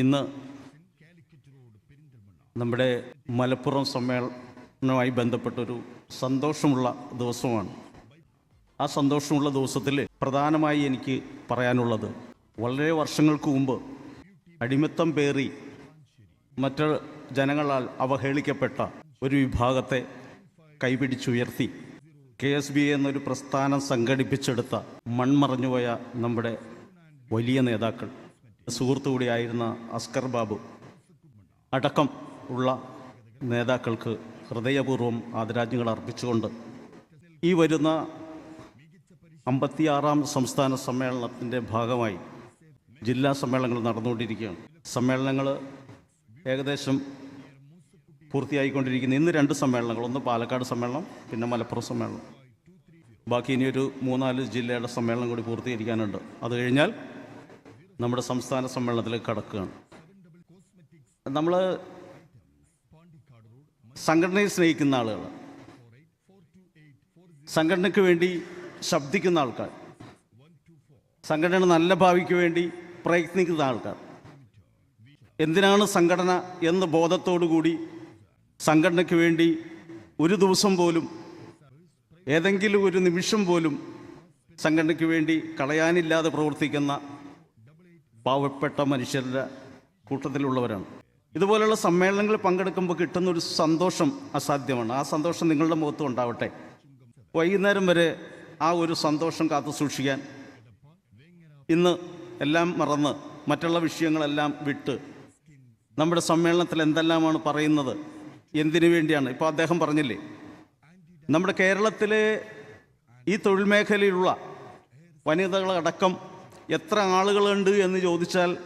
ഇന്ന് നമ്മുടെ മലപ്പുറം സമ്മേളനവുമായി ബന്ധപ്പെട്ടൊരു സന്തോഷമുള്ള ദിവസമാണ്. ആ സന്തോഷമുള്ള ദിവസത്തിൽ പ്രധാനമായി എനിക്ക് പറയാനുള്ളത് വളരെ വർഷങ്ങൾക്ക് മുമ്പ് അടിമത്തം പേറി മറ്റ് ജനങ്ങളാൽ അവഹേളിക്കപ്പെട്ട ഒരു വിഭാഗത്തെ കൈപിടിച്ചുയർത്തി കെ എസ് ബി എന്നൊരു പ്രസ്ഥാനം സംഘടിപ്പിച്ചെടുത്ത മൺമറഞ്ഞുപോയ നമ്മുടെ വലിയ നേതാക്കൾ. സുഹൃത്തു കൂടിയായിരുന്ന അസ്കർ ബാബു അടക്കം ഉള്ള നേതാക്കൾക്ക് ഹൃദയപൂർവം ആദരാജ്ഞികൾ അർപ്പിച്ചുകൊണ്ട് ഈ വരുന്ന അമ്പത്തിയാറാം സംസ്ഥാന സമ്മേളനത്തിന്റെ ഭാഗമായി ജില്ലാ സമ്മേളനങ്ങൾ നടന്നുകൊണ്ടിരിക്കുകയാണ്. സമ്മേളനങ്ങൾ ഏകദേശം പൂർത്തിയായിക്കൊണ്ടിരിക്കുന്ന. ഇന്ന് രണ്ട് സമ്മേളനങ്ങൾ. ഒന്ന് പാലക്കാട് സമ്മേളനം പിന്നെ മലപ്പുറം സമ്മേളനം. ബാക്കി ഇനിയൊരു മൂന്നാൽ ജില്ലയുടെ സമ്മേളനം കൂടി പൂർത്തീകരിക്കാനുണ്ട്. അത് കഴിഞ്ഞാൽ നമ്മുടെ സംസ്ഥാന സമ്മേളനത്തിലേക്ക് കടക്കുകയാണ്. നമ്മൾ സംഘടനയെ സ്നേഹിക്കുന്ന ആളുകൾ സംഘടനയ്ക്ക് വേണ്ടി ശബ്ദിക്കുന്ന ആൾക്കാർ സംഘടനയുടെ നല്ല ഭാവിക്ക് വേണ്ടി പ്രയത്നിക്കുന്ന ആൾക്കാർ. എന്തിനാണ് സംഘടന എന്ന ബോധത്തോടുകൂടി സംഘടനയ്ക്ക് വേണ്ടി ഒരു ദിവസം പോലും ഏതെങ്കിലും ഒരു നിമിഷം പോലും സംഘടനയ്ക്ക് വേണ്ടി കളയാനില്ലാതെ പ്രവർത്തിക്കുന്ന പാവപ്പെട്ട മനുഷ്യരുടെ കൂട്ടത്തിലുള്ളവരാണ്. ഇതുപോലുള്ള സമ്മേളനങ്ങളിൽ പങ്കെടുക്കുമ്പോൾ കിട്ടുന്ന ഒരു സന്തോഷം അസാധ്യമാണ്. ആ സന്തോഷം നിങ്ങളുടെ മുഖത്തും ഉണ്ടാവട്ടെ. വൈകുന്നേരം വരെ ആ ഒരു സന്തോഷം കാത്തു സൂക്ഷിക്കാൻ ഇന്ന് എല്ലാം മറന്ന് മറ്റുള്ള വിഷയങ്ങളെല്ലാം വിട്ട് നമ്മുടെ സമ്മേളനത്തിൽ എന്തെല്ലാമാണ് പറയുന്നത്? എന്തിനു വേണ്ടിയാണ്? ഇപ്പോൾ അദ്ദേഹം പറഞ്ഞില്ലേ നമ്മുടെ കേരളത്തിലെ ഈ തൊഴിൽ മേഖലയിലുള്ള വനിതകളടക്കം എത്ര ആളുകളുണ്ട് എന്ന് ചോദിച്ചാൽ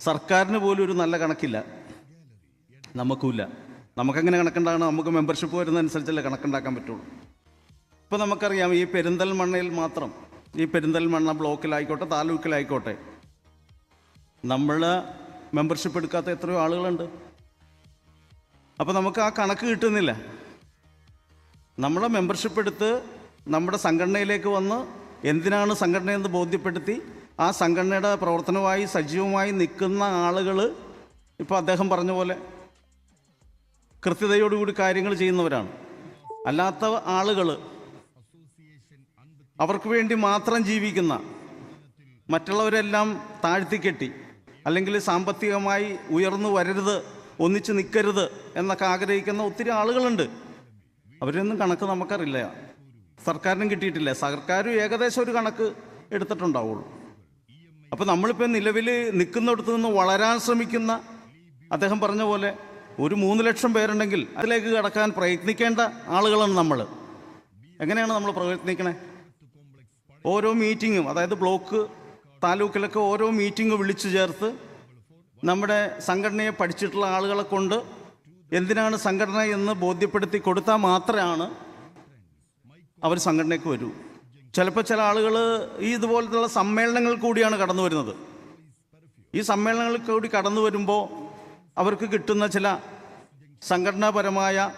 സർക്കാരിന് പോലും ഒരു നല്ല കണക്കില്ല. നമുക്കുമില്ല. നമുക്കെങ്ങനെ കണക്കുണ്ടാകണം? നമുക്ക് മെമ്പർഷിപ്പ് വരുന്നതനുസരിച്ചല്ലേ കണക്കുണ്ടാക്കാൻ പറ്റുള്ളൂ. ഇപ്പോൾ നമുക്കറിയാം ഈ പെരിന്തൽമണ്ണയിൽ മാത്രം ഈ പെരിന്തൽമണ്ണ ബ്ലോക്കിലായിക്കോട്ടെ താലൂക്കിലായിക്കോട്ടെ നമ്മൾ മെമ്പർഷിപ്പ് എടുക്കാത്ത എത്രയോ ആളുകളുണ്ട്. അപ്പോൾ നമുക്ക് ആ കണക്ക് കിട്ടുന്നില്ല. നമ്മളെ മെമ്പർഷിപ്പ് എടുത്ത് നമ്മുടെ സംഘടനയിലേക്ക് വന്ന് എന്തിനാണ് സംഘടനയെന്ന് ബോധ്യപ്പെടുത്തി? ആ സംഘടനയുടെ പ്രവർത്തനവുമായി സജീവമായി നിൽക്കുന്ന ആളുകൾ ഇപ്പോൾ അദ്ദേഹം പറഞ്ഞ പോലെ കൃത്യതയോടുകൂടി കാര്യങ്ങൾ ചെയ്യുന്നവരാണ്. അല്ലാത്ത ആളുകൾ അവർക്ക് വേണ്ടി മാത്രം ജീവിക്കുന്ന മറ്റുള്ളവരെല്ലാം താഴ്ത്തിക്കെട്ടി അല്ലെങ്കിൽ സാമ്പത്തികമായി ഉയർന്നു വരരുത് ഒന്നിച്ച് നിൽക്കരുത് എന്നൊക്കെ ആഗ്രഹിക്കുന്ന ഒത്തിരി ആളുകളുണ്ട്. അവരൊന്നും കണക്ക് നമുക്കറിയില്ല. സർക്കാരിനും കിട്ടിയിട്ടില്ല. സർക്കാരും ഏകദേശം ഒരു കണക്ക് എടുത്തിട്ടുണ്ടാവുള്ളൂ. അപ്പോൾ നമ്മളിപ്പോൾ നിലവിൽ നിൽക്കുന്നിടത്ത് നിന്ന് വളരാൻ ശ്രമിക്കുന്ന അദ്ദേഹം പറഞ്ഞ പോലെ ഒരു മൂന്ന് ലക്ഷം പേരുണ്ടെങ്കിൽ അതിലേക്ക് കടക്കാൻ പ്രയത്നിക്കേണ്ട ആളുകളാണ് നമ്മൾ എങ്ങനെയാണ് നമ്മൾ പ്രയത്നിക്കണേ? ഓരോ മീറ്റിങ്ങും അതായത് ബ്ലോക്ക് താലൂക്കിലൊക്കെ ഓരോ മീറ്റിംഗ് വിളിച്ചു ചേർത്ത് നമ്മുടെ സംഘടനയെ പഠിച്ചിട്ടുള്ള ആളുകളെ കൊണ്ട് എന്തിനാണ് സംഘടന എന്ന് ബോധ്യപ്പെടുത്തി കൊടുത്താൽ മാത്രമാണ് അവർ സംഘടനയ്ക്ക് വരൂ. ചിലപ്പോൾ ചില ആളുകൾ ഈ ഇതുപോലത്തുള്ള സമ്മേളനങ്ങൾ കൂടിയാണ് കടന്നു വരുന്നത്. ഈ സമ്മേളനങ്ങളിൽ കൂടി കടന്നു വരുമ്പോൾ അവർക്ക് കിട്ടുന്ന ചില സംഘടനാപരമായ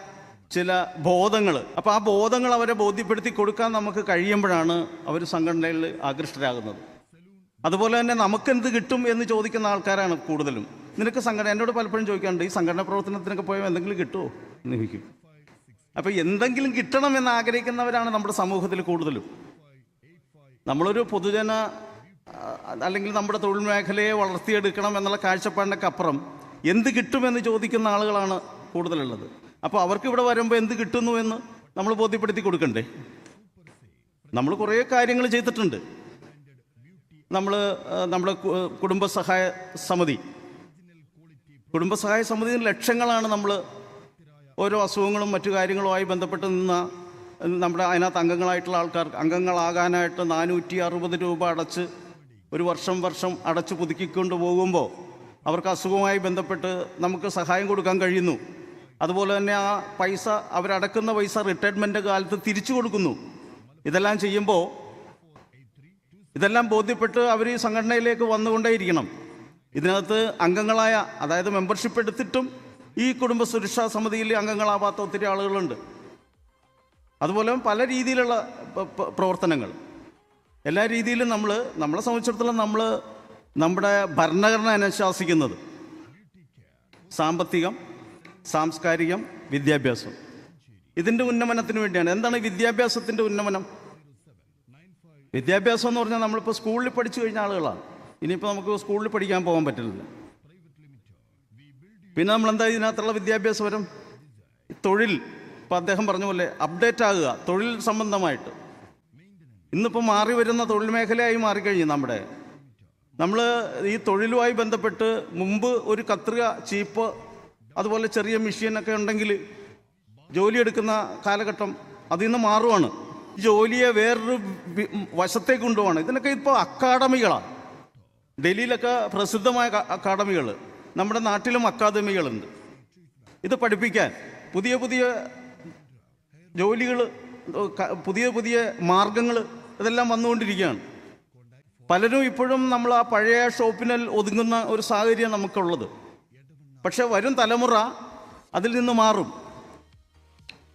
ചില ബോധങ്ങൾ അപ്പോൾ ആ ബോധങ്ങൾ അവരെ ബോധ്യപ്പെടുത്തി കൊടുക്കാൻ നമുക്ക് കഴിയുമ്പോഴാണ് അവർ സംഘടനയിൽ ആകൃഷ്ടരാകുന്നത്. അതുപോലെ തന്നെ നമുക്കെന്ത് കിട്ടും എന്ന് ചോദിക്കുന്ന ആൾക്കാരാണ് കൂടുതലും. നിനക്ക് സംഘടന എന്നോട് പലപ്പോഴും ചോദിക്കാറുണ്ട് ഈ സംഘടന പ്രവർത്തനത്തിനൊക്കെ പോയാൽ എന്തെങ്കിലും കിട്ടുമോ എന്ന് ചോദിക്കും. അപ്പോൾ എന്തെങ്കിലും കിട്ടണം എന്ന് ആഗ്രഹിക്കുന്നവരാണ് നമ്മുടെ സമൂഹത്തിൽ കൂടുതലും. നമ്മളൊരു പൊതുജന അല്ലെങ്കിൽ നമ്മുടെ തൊഴിൽ മേഖലയെ വളർത്തിയെടുക്കണം എന്നുള്ള കാഴ്ചപ്പാടിനൊക്കെ അപ്പുറം എന്ത് കിട്ടുമെന്ന് ചോദിക്കുന്ന ആളുകളാണ് കൂടുതലുള്ളത്. അപ്പോൾ അവർക്ക് ഇവിടെ വരുമ്പോൾ എന്ത് കിട്ടുന്നു എന്ന് നമ്മൾ ബോധ്യപ്പെടുത്തി കൊടുക്കണ്ടേ? നമ്മൾ കുറേ കാര്യങ്ങൾ ചെയ്തിട്ടുണ്ട്. നമ്മൾ നമ്മുടെ കുടുംബസഹായ സമിതി. കുടുംബസഹായ സമിതിയിൽ ലക്ഷങ്ങളാണ് നമ്മൾ ഓരോ അസുഖങ്ങളും മറ്റു കാര്യങ്ങളുമായി ബന്ധപ്പെട്ട് നിന്ന നമ്മുടെ അതിനകത്ത് അംഗങ്ങളായിട്ടുള്ള ആൾക്കാർ അംഗങ്ങളാകാനായിട്ട് നാനൂറ്റി അറുപത് രൂപ അടച്ച് ഒരു വർഷം വർഷം അടച്ച് പുതുക്കിക്കൊണ്ട് പോകുമ്പോൾ അവർക്ക് അസുഖവുമായി ബന്ധപ്പെട്ട് നമുക്ക് സഹായം കൊടുക്കാൻ കഴിയുന്നു. അതുപോലെ തന്നെ ആ പൈസ അവരടക്കുന്ന പൈസ റിട്ടയർമെന്റ് കാലത്ത് തിരിച്ചു കൊടുക്കുന്നു. ഇതെല്ലാം ചെയ്യുമ്പോൾ ഇതെല്ലാം ബോധ്യപ്പെട്ട് അവർ ഈ സംഘടനയിലേക്ക് വന്നുകൊണ്ടേയിരിക്കണം. ഇതിനകത്ത് അംഗങ്ങളായ അതായത് മെമ്പർഷിപ്പ് എടുത്തിട്ടും ഈ കുടുംബ സുരക്ഷാ സമിതിയിൽ അംഗങ്ങളാവാത്ത ഒത്തിരി ആളുകളുണ്ട്. അതുപോലെ പല രീതിയിലുള്ള പ്രവർത്തനങ്ങൾ. എല്ലാ രീതിയിലും നമ്മൾ നമ്മളെ സംബന്ധിച്ചിടത്തോളം നമ്മൾ നമ്മുടെ ഭരണഘടന അനുശാസിക്കുന്നത്. സാമ്പത്തികം സാംസ്കാരികം വിദ്യാഭ്യാസം. ഇതിന്റെ ഉന്നമനത്തിന് വേണ്ടിയാണ്. എന്താണ് വിദ്യാഭ്യാസത്തിന്റെ ഉന്നമനം? വിദ്യാഭ്യാസം എന്ന് പറഞ്ഞാൽ നമ്മളിപ്പോൾ സ്കൂളിൽ പഠിച്ചു കഴിഞ്ഞ ആളുകളാണ്. ഇനിയിപ്പോൾ നമുക്ക് സ്കൂളിൽ പഠിക്കാൻ പോകാൻ പറ്റില്ല. പിന്നെ നമ്മൾ എന്താ ഇതിനകത്തുള്ള വിദ്യാഭ്യാസപരം തൊഴിൽ. ഇപ്പം അദ്ദേഹം പറഞ്ഞ പോലെ അപ്ഡേറ്റ് ആകുക തൊഴിൽ സംബന്ധമായിട്ട്. ഇന്നിപ്പോൾ മാറി വരുന്ന തൊഴിൽ മേഖലയായി മാറിക്കഴിഞ്ഞു നമ്മുടെ. നമ്മൾ ഈ തൊഴിലുമായി ബന്ധപ്പെട്ട് മുമ്പ് ഒരു കത്രിക ചീപ്പ് അതുപോലെ ചെറിയ മെഷീനൊക്കെ ഉണ്ടെങ്കിൽ ജോലിയെടുക്കുന്ന കാലഘട്ടം അതിൽ നിന്ന് മാറുവാണ്. ജോലിയെ വേറൊരു വശത്തേക്ക് കൊണ്ടുപോവാണ്. ഇതിനൊക്കെ ഇപ്പോൾ അക്കാഡമികളാണ് ഡൽഹിയിലൊക്കെ പ്രസിദ്ധമായ അക്കാഡമികൾ നമ്മുടെ നാട്ടിലും അക്കാദമികളുണ്ട്. ഇത് പഠിപ്പിക്കാൻ പുതിയ പുതിയ ജോലികൾ പുതിയ പുതിയ മാർഗങ്ങൾ ഇതെല്ലാം വന്നുകൊണ്ടിരിക്കുകയാണ്. പലരും ഇപ്പോഴും നമ്മൾ ആ പഴയ ഷോപ്പിനൽ ഒതുങ്ങുന്ന ഒരു സാഹചര്യം നമുക്കുള്ളത്. പക്ഷെ വരും തലമുറ അതിൽ നിന്ന് മാറും.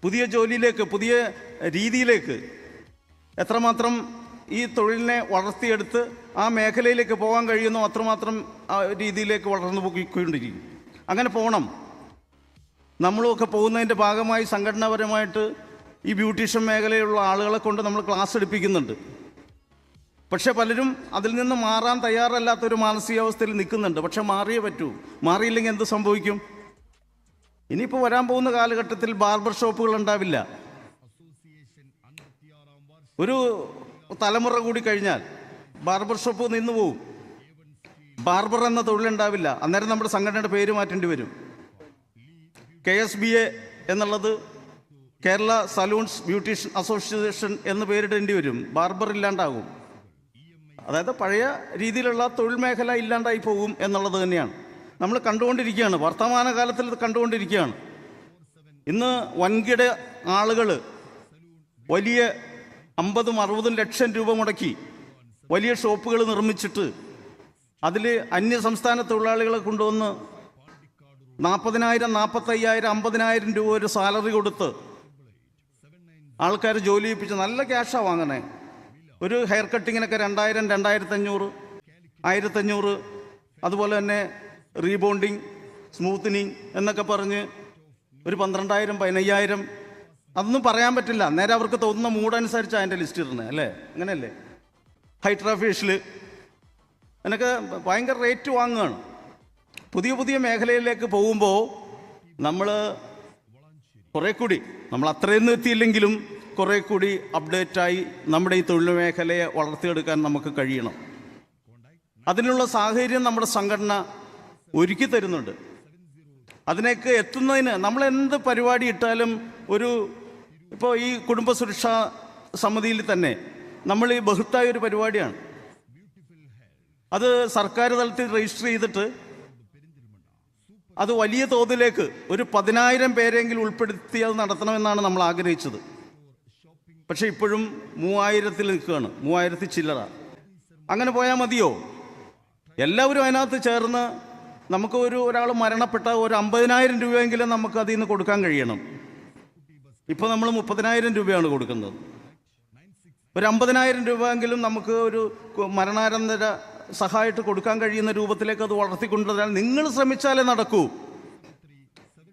പുതിയ ജോലിയിലേക്ക് പുതിയ രീതിയിലേക്ക് എത്രമാത്രം ഈ തൊഴിലിനെ വളർത്തിയെടുത്ത് ആ മേഖലയിലേക്ക് പോകാൻ കഴിയുന്നോ അത്രമാത്രം രീതിയിലേക്ക് വളർന്നു പോയിക്കൊണ്ടിരിക്കും. അങ്ങനെ പോകണം നമ്മളൊക്കെ പോകുന്നതിന്റെ ഭാഗമായി സംഘടനാപരമായിട്ട് ഈ ബ്യൂട്ടീഷ്യൻ മേഖലയിലുള്ള ആളുകളെ കൊണ്ട് നമ്മൾ ക്ലാസ് എടുപ്പിക്കുന്നുണ്ട്. പക്ഷേ പലരും അതിൽ നിന്ന് മാറാൻ തയ്യാറല്ലാത്തൊരു മാനസികാവസ്ഥയിൽ നിൽക്കുന്നുണ്ട്. പക്ഷെ മാറിയേ പറ്റൂ. മാറിയില്ലെങ്കിൽ എന്ത് സംഭവിക്കും? ഇനിയിപ്പോൾ വരാൻ പോകുന്ന കാലഘട്ടത്തിൽ ബാർബർ ഷോപ്പുകൾ ഉണ്ടാവില്ല. ഒരു തലമുറ കൂടി കഴിഞ്ഞാൽ ബാർബർ ഷോപ്പ് നിന്ന് പോവും. ബാർബർ എന്ന തൊഴിലുണ്ടാവില്ല. അന്നേരം നമ്മുടെ സംഘടനയുടെ പേര് മാറ്റേണ്ടി വരും. കെ എസ് ബി എ എന്നുള്ളത് കേരള സലൂൺസ് ബ്യൂട്ടീഷ്യൻ അസോസിയേഷൻ എന്ന് പേരിടേണ്ടി വരും. ബാർബർ ഇല്ലാണ്ടാകും. അതായത് പഴയ രീതിയിലുള്ള തൊഴിൽ മേഖല ഇല്ലാണ്ടായി പോകും എന്നുള്ളത് തന്നെയാണ്. നമ്മൾ കണ്ടുകൊണ്ടിരിക്കുകയാണ്. വർത്തമാന കാലത്തിൽ ഇത് കണ്ടുകൊണ്ടിരിക്കുകയാണ്. ഇന്ന് വൻകിട ആളുകൾ വലിയ അമ്പതും അറുപതും ലക്ഷം രൂപ മുടക്കി വലിയ ഷോപ്പുകൾ നിർമ്മിച്ചിട്ട് അതിൽ അന്യ സംസ്ഥാന തൊഴിലാളികളെ കൊണ്ടുവന്ന് നാൽപ്പതിനായിരം നാൽപ്പത്തയ്യായിരം അമ്പതിനായിരം രൂപ ഒരു സാലറി കൊടുത്ത് ആൾക്കാർ ജോലി ചെയ്യിപ്പിച്ച് നല്ല ക്യാഷാണ് വാങ്ങണേ. ഒരു ഹെയർ കട്ടിങ്ങിനൊക്കെ രണ്ടായിരം രണ്ടായിരത്തഞ്ഞൂറ് ആയിരത്തഞ്ഞൂറ് അതുപോലെ തന്നെ റീബോണ്ടിങ് സ്മൂത്തനിങ് എന്നൊക്കെ പറഞ്ഞ് ഒരു പന്ത്രണ്ടായിരം പതിനയ്യായിരം അതൊന്നും പറയാൻ പറ്റില്ല. നേരെ അവർക്ക് തോന്നുന്ന മൂഡനുസരിച്ച് അതിന്റെ ലിസ്റ്റ് ഇടുന്നത് അല്ലേ? അങ്ങനെയല്ലേ? ഹൈട്രാ ഫേഷ്യൽ അതിനൊക്കെ ഭയങ്കര റേറ്റ് വാങ്ങുകയാണ് പുതിയ പുതിയ മേഖലയിലേക്ക് പോകുമ്പോൾ നമ്മൾ കുറേ കൂടി നമ്മൾ അത്രയൊന്നും എത്തിയില്ലെങ്കിലും കുറേ കൂടി അപ്ഡേറ്റായി നമ്മുടെ ഈ തൊഴിൽ മേഖലയെ വളർത്തിയെടുക്കാൻ നമുക്ക് കഴിയണം. അതിനുള്ള സാഹചര്യം നമ്മുടെ സംഘടന ഒരുക്കി തരുന്നുണ്ട്. അതിനേക്ക് എത്തുന്നതിന് നമ്മൾ എന്ത് പരിപാടി ഇട്ടാലും ഒരു ഇപ്പോൾ ഈ കുടുംബ സുരക്ഷാ സമിതിയിൽ തന്നെ നമ്മൾ ഈ ബഹുത്തായ ഒരു പരിപാടിയാണ്. അത് സർക്കാർ തലത്തിൽ രജിസ്റ്റർ ചെയ്തിട്ട് അത് വലിയ തോതിലേക്ക് ഒരു പതിനായിരം പേരെങ്കിലും ഉൾപ്പെടുത്തി അത് നടത്തണമെന്നാണ് നമ്മൾ ആഗ്രഹിച്ചത്. പക്ഷെ ഇപ്പോഴും മൂവായിരത്തിൽ നിൽക്കുകയാണ്. മൂവായിരത്തി ചില്ലറ. അങ്ങനെ പോയാൽ മതിയോ? എല്ലാവരും അതിനകത്ത് ചേർന്ന് നമുക്ക് ഒരു ഒരാൾ മരണപ്പെട്ട ഒരു അമ്പതിനായിരം രൂപയെങ്കിലും നമുക്ക് അതിൽ നിന്ന് കൊടുക്കാൻ കഴിയണം. ഇപ്പോൾ നമ്മൾ മുപ്പതിനായിരം രൂപയാണ് കൊടുക്കുന്നത്. ഒരു അമ്പതിനായിരം രൂപയെങ്കിലും നമുക്ക് ഒരു മരണാനന്തര സഹായിട്ട് കൊടുക്കാൻ കഴിയുന്ന രൂപത്തിലേക്ക് അത് വളർത്തിക്കൊണ്ടുവരാൻ നിങ്ങൾ ശ്രമിച്ചാലേ നടക്കൂ.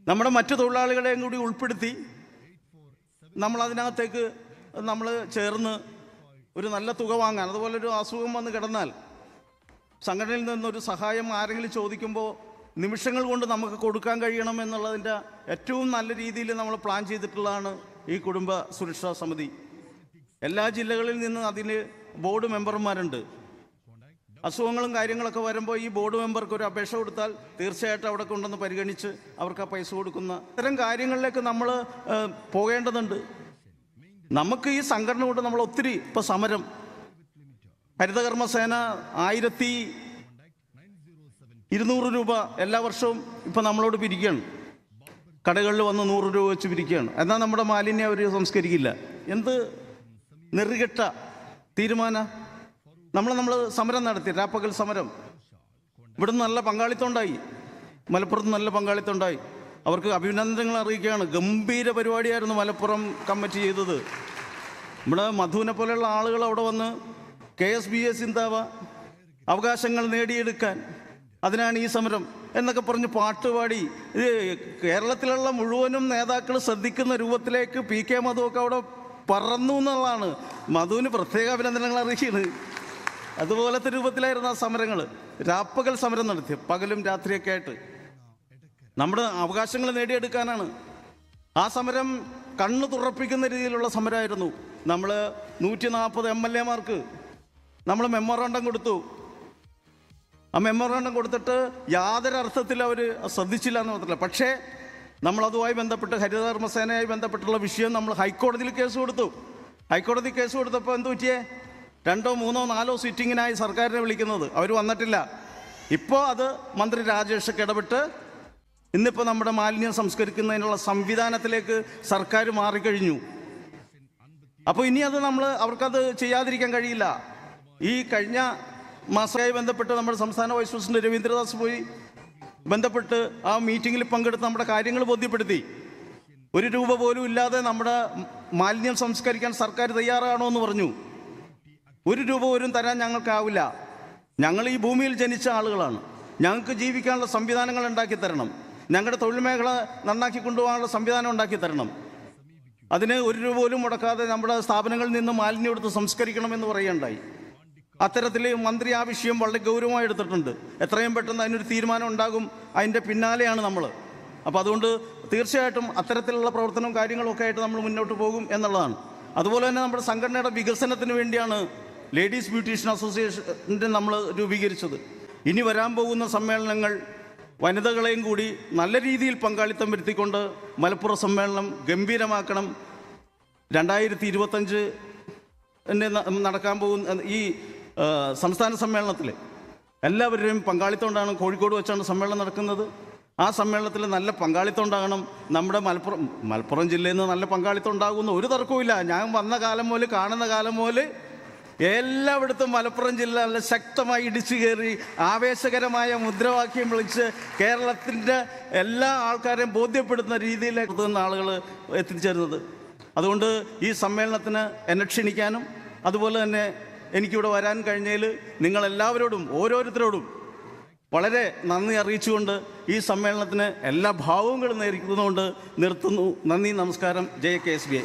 നമ്മുടെ മറ്റു തൊഴിലാളികളെയും കൂടി ഉൾപ്പെടുത്തി നമ്മൾ അതിനകത്തേക്ക് നമ്മൾ ചേർന്ന് ഒരു നല്ല തുക വാങ്ങാൻ അതുപോലെ ഒരു അസുഖം വന്ന് കിടന്നാൽ സംഘടനയിൽ നിന്നൊരു സഹായം ആരെങ്കിലും ചോദിക്കുമ്പോൾ നിമിഷങ്ങൾ കൊണ്ട് നമുക്ക് കൊടുക്കാൻ കഴിയണം എന്നുള്ളതിന്റെ ഏറ്റവും നല്ല രീതിയിൽ നമ്മൾ പ്ലാൻ ചെയ്തിട്ടുള്ളതാണ് ഈ കുടുംബ സുരക്ഷാ സമിതി. എല്ലാ ജില്ലകളിൽ നിന്ന് അതിന് ബോർഡ് മെമ്പർമാരുണ്ട്. അസുഖങ്ങളും കാര്യങ്ങളൊക്കെ വരുമ്പോൾ ഈ ബോർഡ് മെമ്പർക്ക് ഒരു അപേക്ഷ കൊടുത്താൽ തീർച്ചയായിട്ടും അവിടെ കൊണ്ടുവന്ന് പരിഗണിച്ച് അവർക്ക് ആ പൈസ കൊടുക്കുന്ന ഇത്തരം കാര്യങ്ങളിലേക്ക് നമ്മൾ പോകേണ്ടതുണ്ട്. നമുക്ക് ഈ സംഘടന കൊണ്ട് നമ്മൾ ഒത്തിരി ഇപ്പോൾ സമരം. ഹരിതകർമ്മസേന ആയിരത്തി ഇരുന്നൂറ് രൂപ എല്ലാ വർഷവും ഇപ്പം നമ്മളോട് പിരിക്കുകയാണ്. കടകളിൽ വന്ന് നൂറ് രൂപ വെച്ച് പിരിക്കുകയാണ്. എന്നാൽ നമ്മുടെ മാലിന്യം അവർ സംസ്കരിക്കില്ല. എന്ത് നെറുകെട്ട തീരുമാന നമ്മൾ നമ്മൾ സമരം നടത്തി രാപ്പകൽ സമരം. ഇവിടുന്ന് നല്ല പങ്കാളിത്തം ഉണ്ടായി മലപ്പുറത്ത് നല്ല പങ്കാളിത്തം ഉണ്ടായി അവർക്ക് അഭിനന്ദനങ്ങൾ അറിയിക്കുകയാണ്. ഗംഭീര പരിപാടിയായിരുന്നു മലപ്പുറം കമ്മിറ്റി ചെയ്തത്. ഇവിടെ മധുവിനെ പോലെയുള്ള ആളുകൾ അവിടെ വന്ന് കെ എസ് ബി എ സിന്താവ അവകാശങ്ങൾ നേടിയെടുക്കാൻ അതിനാണ് ഈ സമരം എന്നൊക്കെ പറഞ്ഞ് പാട്ടുപാടി കേരളത്തിലുള്ള മുഴുവനും നേതാക്കൾ ശ്രദ്ധിക്കുന്ന രൂപത്തിലേക്ക് പി കെ മധുവൊക്കെ അവിടെ പറന്നു എന്നുള്ളതാണ്. മധുവിന് പ്രത്യേക അഭിനന്ദനങ്ങൾ അറിയിക്കുന്നത് അതുപോലത്തെ രൂപത്തിലായിരുന്നു ആ സമരങ്ങൾ രാപ്പകൽ സമരം നടത്തി പകലും രാത്രിയൊക്കെ ആയിട്ട്. നമ്മുടെ അവകാശങ്ങൾ നേടിയെടുക്കാനാണ്. ആ സമരം കണ്ണു തുറപ്പിക്കുന്ന രീതിയിലുള്ള സമരമായിരുന്നു. നമ്മൾ നൂറ്റി നാൽപ്പത് എം എൽ എമാർക്ക് നമ്മൾ മെമ്മോറാണ്ടം കൊടുത്തു. ആ മെമ്മോറാണ്ടം കൊടുത്തിട്ട് യാതൊരു അർത്ഥത്തിൽ അവർ ശ്രദ്ധിച്ചില്ല എന്ന് മാത്രമല്ല. പക്ഷേ നമ്മൾ അതുമായി ബന്ധപ്പെട്ട് ഹരിതകർമ്മസേനയുമായി ബന്ധപ്പെട്ടുള്ള വിഷയം നമ്മൾ ഹൈക്കോടതിയിൽ കേസ് കൊടുത്തു. ഹൈക്കോടതി കേസ് കൊടുത്തപ്പോൾ എന്ത് പറ്റിയേ? രണ്ടോ മൂന്നോ നാലോ സിറ്റിങ്ങിനായി സർക്കാരിനെ വിളിക്കുന്നത്. അവർ വന്നിട്ടില്ല. ഇപ്പോൾ അത് മന്ത്രി രാജേഷ് ഇടപെട്ട് ഇന്നിപ്പോൾ നമ്മുടെ മാലിന്യം സംസ്കരിക്കുന്നതിനുള്ള സംവിധാനത്തിലേക്ക് സർക്കാർ മാറിക്കഴിഞ്ഞു. അപ്പോൾ ഇനി അത് നമ്മൾ അവർക്കത് ചെയ്യാതിരിക്കാൻ കഴിയില്ല. ഈ കഴിഞ്ഞ മാസമായി ബന്ധപ്പെട്ട് നമ്മുടെ സംസ്ഥാന വൈസ് പ്രസിഡന്റ് രവീന്ദ്രദാസ് പോയി. ബന്ധപ്പെട്ട് ആ മീറ്റിങ്ങിൽ പങ്കെടുത്ത് നമ്മുടെ കാര്യങ്ങൾ ബോധ്യപ്പെടുത്തി. ഒരു രൂപ പോലും ഇല്ലാതെ നമ്മുടെ മാലിന്യം സംസ്കരിക്കാൻ സർക്കാർ തയ്യാറാണോ എന്ന് പറഞ്ഞു. ഒരു രൂപ പോലും തരാൻ ഞങ്ങൾക്കാവില്ല. ഞങ്ങൾ ഈ ഭൂമിയിൽ ജനിച്ച ആളുകളാണ്. ഞങ്ങൾക്ക് ജീവിക്കാനുള്ള സംവിധാനങ്ങൾ ഉണ്ടാക്കി തരണം. ഞങ്ങളുടെ തൊഴിൽ മേഖല നന്നാക്കി കൊണ്ടുപോകാനുള്ള സംവിധാനം ഉണ്ടാക്കി തരണം. അതിന് ഒരു രൂപ പോലും മുടക്കാതെ നമ്മുടെ സ്ഥാപനങ്ങളിൽ നിന്ന് മാലിന്യം എടുത്ത് സംസ്കരിക്കണമെന്ന് പറയുകയുണ്ടായി. അത്തരത്തിൽ മന്ത്രി ആ വിഷയം വളരെ ഗൗരവമായി എടുത്തിട്ടുണ്ട്. എത്രയും പെട്ടെന്ന് അതിനൊരു തീരുമാനം ഉണ്ടാകും. അതിന്റെ പിന്നാലെയാണ് നമ്മൾ അപ്പോൾ അതുകൊണ്ട് തീർച്ചയായിട്ടും അത്തരത്തിലുള്ള പ്രവർത്തനവും കാര്യങ്ങളൊക്കെ ആയിട്ട് നമ്മൾ മുന്നോട്ട് പോകും എന്നുള്ളതാണ്. അതുപോലെ തന്നെ നമ്മുടെ സംഘടനയുടെ വികസനത്തിന് വേണ്ടിയാണ് ലേഡീസ് ബ്യൂട്ടീഷ്യൻ അസോസിയേഷന്റെ നമ്മൾ രൂപീകരിച്ചത്. ഇനി വരാൻ പോകുന്ന സമ്മേളനങ്ങൾ വനിതകളെയും കൂടി നല്ല രീതിയിൽ പങ്കാളിത്തം വരുത്തിക്കൊണ്ട് മലപ്പുറം സമ്മേളനം ഗംഭീരമാക്കണം. രണ്ടായിരത്തി ഇരുപത്തഞ്ച് നടക്കാൻ പോകുന്ന ഈ സംസ്ഥാന സമ്മേളനത്തിൽ എല്ലാവരുടെയും പങ്കാളിത്തം ഉണ്ടാകണം കോഴിക്കോട് വെച്ചാണ് സമ്മേളനം നടക്കുന്നത്. ആ സമ്മേളനത്തിൽ നല്ല പങ്കാളിത്തം ഉണ്ടാകണം നമ്മുടെ മലപ്പുറം മലപ്പുറം ജില്ലയിൽ നിന്ന് നല്ല പങ്കാളിത്തം ഉണ്ടാകുന്ന ഒരു തർക്കവുമില്ല ഞാൻ വന്ന കാലം മുതൽ കാണുന്ന കാലം മുതൽ എല്ലായിടത്തും മലപ്പുറം ജില്ല നല്ല ശക്തമായി ഇടിച്ചു കയറി ആവേശകരമായ മുദ്രാവാക്യം വിളിച്ച് കേരളത്തിന്റെ എല്ലാ ആൾക്കാരെയും ബോധ്യപ്പെടുത്തുന്ന രീതിയിലേക്ക് ആളുകൾ എത്തിച്ചേരുന്നത് അതുകൊണ്ട് ഈ സമ്മേളനത്തിന് എന്നെ ക്ഷണിക്കാനും അതുപോലെ തന്നെ എനിക്കിവിടെ വരാൻ കഴിഞ്ഞതിൽ നിങ്ങളെല്ലാവരോടും ഓരോരുത്തരോടും വളരെ നന്ദി അറിയിച്ചുകൊണ്ട് ഈ സമ്മേളനത്തിന് എല്ലാ ഭാവങ്ങളും നേരിക്കുന്നതുകൊണ്ട് നിർത്തുന്നു. നന്ദി നമസ്കാരം. ജയ കെ എസ് ബി ഐ.